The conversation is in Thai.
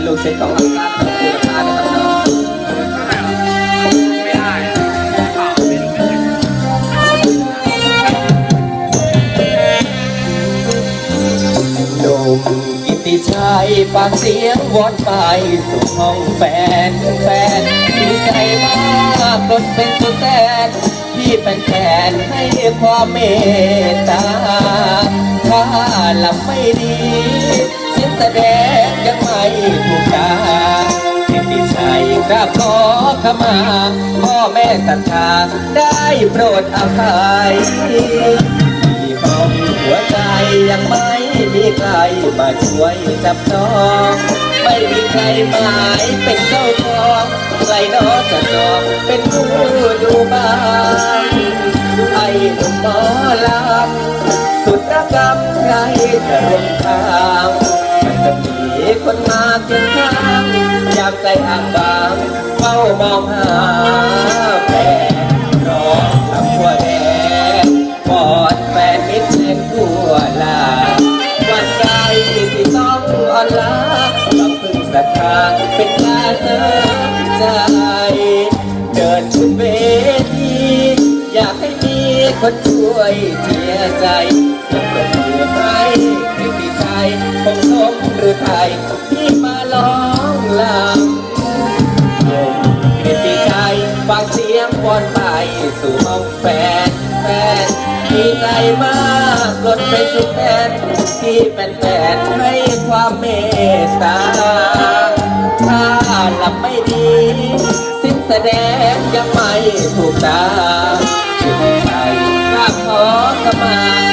เป็นลูกศิษย์ของอาจารย์ของคุณอานะครับเนาะไม่ได้ข่าวไม่รู้ไม่เคยหนุ่มกิติชัยฝากเสียงวอนไปสู่ห้องแฟนแฟนดีใจมากรถเป็นสุดแสนที่เป็นแฟนให้ความเมตตาถ้าหลำไม่ดีเสียงแสดง กราบขอขมา พ่อแม่ศรัทธาได้โปรดอภัยที่ห้องหัวใจยังไม่มีใครมาช่วยจับน้อง ไม่มีใครหมายเป็นเจ้าของใครน้อจะจองเป็นผู้ดูบ้านไอ้หนุ่มหมอลำสุดระกำใครจะร่วมทางมันจะมีคนมาเคียงข้างามใจอ่างบางเฝ้ามองหาแฟนรอทำหัวแดงกอดแฟนมิตรเช่นทั่วลาวันใจที่ต้องอ่อนล้าต้องพึ่งศรัทธาเป็นกาเสริมใจ เดินขึ้นเวทีอยากให้มีคนช่วยเชียใจ มาร้องลำกิติชัยฟังเสียงวอนไปสู่ห้องแฟนแฟนดีใจมากรถเป็นสุดแฟนที่เป็นแฟนให้ความเมตตาถ้าหลับไม่ดี สิ้นแสดงยังไม่ถูกตากิติชัยกราขอขมา